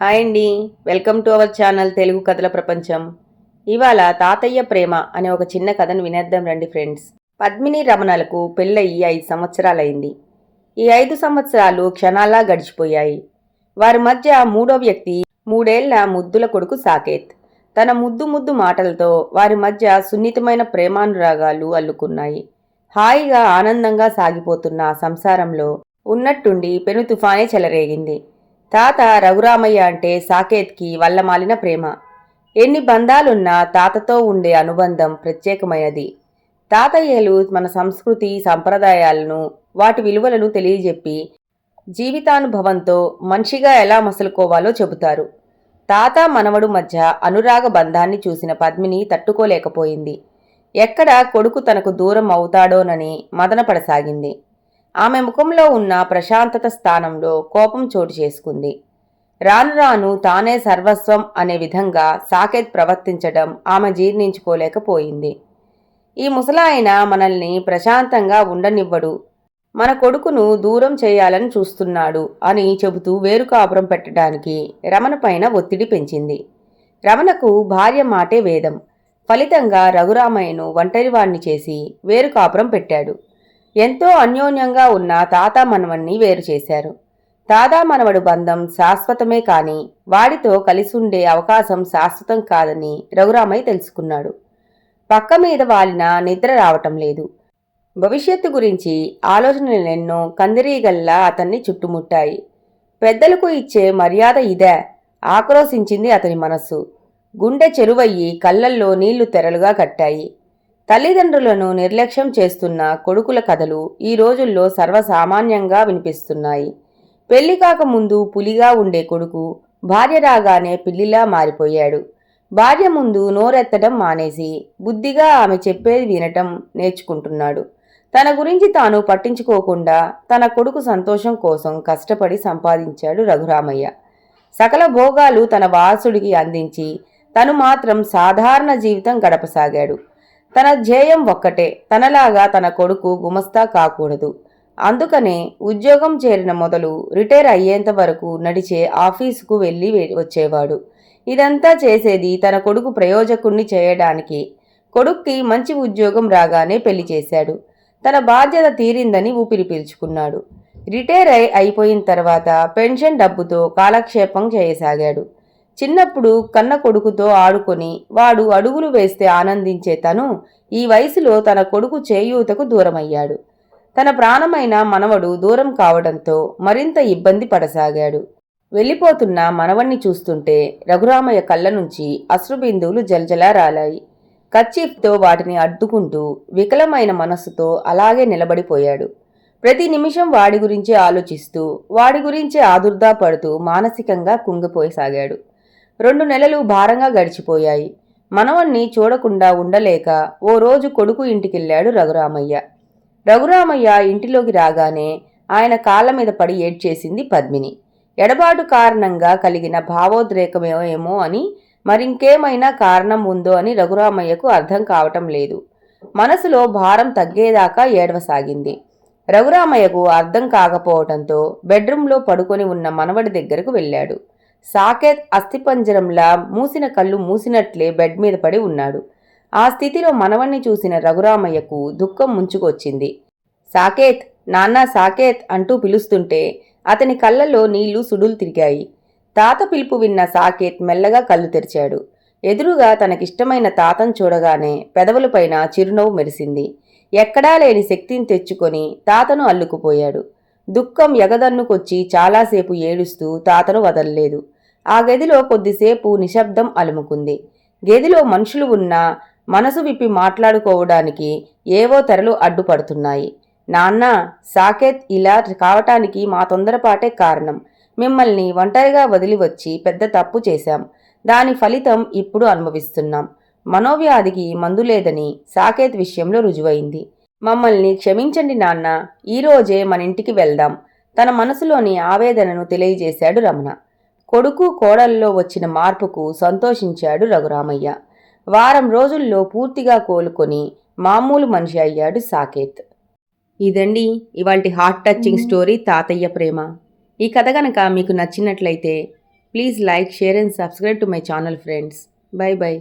Hi అండి. Welcome to our channel Telugu కథల ప్రపంచం. ఇవాళ తాతయ్య ప్రేమ అనే ఒక చిన్న కథను వినేద్దాం రండి ఫ్రెండ్స్. పద్మిని రమణలకు పెళ్ళయి ఐదు సంవత్సరాలైంది. ఈ ఐదు సంవత్సరాలు క్షణాలా గడిచిపోయాయి. వారి మధ్య మూడో వ్యక్తి మూడేళ్ళ ముద్దుల కొడుకు సాకేత్. తన ముద్దు ముద్దు మాటలతో వారి మధ్య సున్నితమైన ప్రేమానురాగాలు అల్లుకున్నాయి. హాయిగా ఆనందంగా సాగిపోతున్న సంసారంలో ఉన్నట్టుండి పెను తుఫానే చెలరేగింది. తాత రఘురామయ్య అంటే సాకేత్కి వల్లమాలిన ప్రేమ. ఎన్ని బంధాలున్నా తాతతో ఉండే అనుబంధం ప్రత్యేకమైనది. తాతయ్యలు మన సంస్కృతి సంప్రదాయాలను వాటి విలువలను తెలియజెప్పి జీవితానుభవంతో మనిషిగా ఎలా మసలుకోవాలో చెబుతారు. తాత మనవడు మధ్య అనురాగ బంధాన్ని చూసిన పద్మిని తట్టుకోలేకపోయింది. ఎక్కడ కొడుకు తనకు దూరం అవుతాడోనని మదనపడసాగింది. ఆమె ముఖంలో ఉన్న ప్రశాంతత స్థానంలో కోపం చోటు చేసుకుంది. రాను రాను తానే సర్వస్వం అనే విధంగా సాకేత్ ప్రవర్తించడం ఆమె జీర్ణించుకోలేకపోయింది. ఈ ముసలాయన మనల్ని ప్రశాంతంగా ఉండనివ్వడు. మన కొడుకును దూరం చేయాలని చూస్తున్నాడు అని చెబుతూ వేరు కాపురం పెట్టడానికి రమణ పైన ఒత్తిడి పెంచింది. రమణకు భార్య మాటే వేదం. ఫలితంగా రఘురామయ్యను ఒంటరివాణ్ణి చేసి వేరు కాపురం పెట్టాడు. ఎంతో అన్యోన్యంగా ఉన్న తాత మనవణ్ణి వేరు చేశారు. తాదా మనవడు బంధం శాశ్వతమే కాని వాడితో కలిసి ఉండే అవకాశం శాశ్వతం కాదని రఘురామయ్య తెలుసుకున్నాడు. పక్క మీద వాలిన నిద్ర రావటం లేదు. భవిష్యత్తు గురించి ఆలోచనలెన్నో కందిరీగల్లా అతన్ని చుట్టుముట్టాయి. పెద్దలకు ఇచ్చే మర్యాద ఇదే ఆక్రోశించింది అతని మనస్సు. గుండె చెరువయ్యి కళ్ళల్లో నీళ్ళు తెరలుగా కట్టాయి. తల్లిదండ్రులను నిర్లక్ష్యం చేస్తున్న కొడుకుల కథలు ఈ రోజుల్లో సర్వసామాన్యంగా వినిపిస్తున్నాయి. పెళ్ళి కాకముందు పులిగా ఉండే కొడుకు భార్య రాగానే పిల్లిలా మారిపోయాడు. భార్య ముందు నోరెత్తడం మానేసి బుద్ధిగా ఆమె చెప్పేది వినటం నేర్చుకుంటున్నాడు. తన గురించి తాను పట్టించుకోకుండా తన కొడుకు సంతోషం కోసం కష్టపడి సంపాదించాడు రఘురామయ్య. సకల భోగాలు తన వారసుడికి అందించి తను మాత్రం సాధారణ జీవితం గడపసాగాడు. తన ధ్యేయం ఒక్కటే తనలాగా తన కొడుకు గుమస్తా కాకూడదు. అందుకనే ఉద్యోగం చేరిన మొదలు రిటైర్ అయ్యేంత వరకు నడిచే ఆఫీసుకు వెళ్ళి వచ్చేవాడు. ఇదంతా చేసేది తన కొడుకు ప్రయోజకుణ్ణి చేయడానికి. కొడుక్కి మంచి ఉద్యోగం రాగానే పెళ్ళి చేశాడు. తన బాధ్యత తీరిందని ఊపిరి పీల్చుకున్నాడు. రిటైర్ అయి అయిపోయిన తర్వాత పెన్షన్ డబ్బుతో కాలక్షేపం చేయసాగాడు. చిన్నప్పుడు కన్న కొడుకుతో ఆడుకొని వాడు అడుగులు వేస్తే ఆనందించే తను ఈ వయసులో తన కొడుకు చేయూతకు దూరమయ్యాడు. తన ప్రాణమైన మనవడు దూరం కావడంతో మరింత ఇబ్బంది పడసాగాడు. వెళ్ళిపోతున్న మనవణ్ణి చూస్తుంటే రఘురామయ్య కళ్ళ నుంచి అశ్రుబిందువులు జలజలా రాలాయి. కచ్చీఫ్తో వాటిని అడ్డుకుంటూ వికలమైన మనస్సుతో అలాగే నిలబడిపోయాడు. ప్రతి నిమిషం వాడి గురించి ఆలోచిస్తూ వాడి గురించి ఆదుర్దా పడుతూ మానసికంగా కుంగిపోయసాగాడు. రెండు నెలలు భారంగా గడిచిపోయాయి. మనవణ్ణి చూడకుండా ఉండలేక ఓ రోజు కొడుకు ఇంటికెళ్ళాడు రఘురామయ్య. రఘురామయ్య ఇంటిలోకి రాగానే ఆయన కాళ్ళ మీద పడి ఏడ్చేసింది పద్మిని. ఎడబాటు కారణంగా కలిగిన భావోద్రేకమేమో ఏమో అని మరింకేమైనా కారణం ఉందో అని రఘురామయ్యకు అర్థం కావటం లేదు. మనసులో భారం తగ్గేదాకా ఏడవసాగింది. రఘురామయ్యకు అర్థం కాకపోవటంతో బెడ్రూంలో పడుకొని ఉన్న మనవడి దగ్గరకు వెళ్ళాడు. సాకేత్ అస్థిపంజరంలా మూసిన కళ్ళు మూసినట్లే బెడ్ మీద పడి ఉన్నాడు. ఆ స్థితిలో మనవణ్ణి చూసిన రఘురామయ్యకు దుఃఖం ముంచుకొచ్చింది. సాకేత్ నాన్న సాకేత్ అంటూ పిలుస్తుంటే అతని కళ్ళలో నీళ్ళు సుడులు తిరిగాయి. తాత పిలుపు విన్న సాకేత్ మెల్లగా కళ్ళు తెరిచాడు. ఎదురుగా తనకిష్టమైన తాతను చూడగానే పెదవులపైన చిరునవ్వు మెరిసింది. ఎక్కడా లేని శక్తిని తెచ్చుకొని తాతను అల్లుకుపోయాడు. దుఃఖం ఎగదన్నుకొచ్చి చాలాసేపు ఏడుస్తూ తాతను వదలలేదు. ఆ గదిలో కొద్దిసేపు నిశ్శబ్దం అలుముకుంది. గదిలో మనుషులు ఉన్నా మనసు విప్పి మాట్లాడుకోవడానికి ఏవో తెరలు అడ్డుపడుతున్నాయి. నాన్న సాకేత్ ఇలా కావటానికి మా తొందరపాటే కారణం. మిమ్మల్ని ఒంటరిగా వదిలి వచ్చి పెద్ద తప్పు చేశాం. దాని ఫలితం ఇప్పుడు అనుభవిస్తున్నాం. మనోవ్యాధికి మందు లేదని సాకేత్ విషయంలో రుజువైంది. మమ్మల్ని క్షమించండి నాన్న ఈరోజే మన ఇంటికి వెళ్దాం. తన మనసులోని ఆవేదనను తెలియజేశాడు రమణ. కొడుకు కోడల్లో వచ్చిన మార్పుకు సంతోషించాడు రఘురామయ్య. వారం రోజుల్లో పూర్తిగా కోలుకొని మామూలు మనిషి అయ్యాడు సాకేత్. ఇదండి ఇవాల్టి హార్ట్ టచింగ్ స్టోరీ తాతయ్య ప్రేమ. ఈ కథ గనక మీకు నచ్చినట్లయితే please like share and subscribe to my channel friends. Bye bye.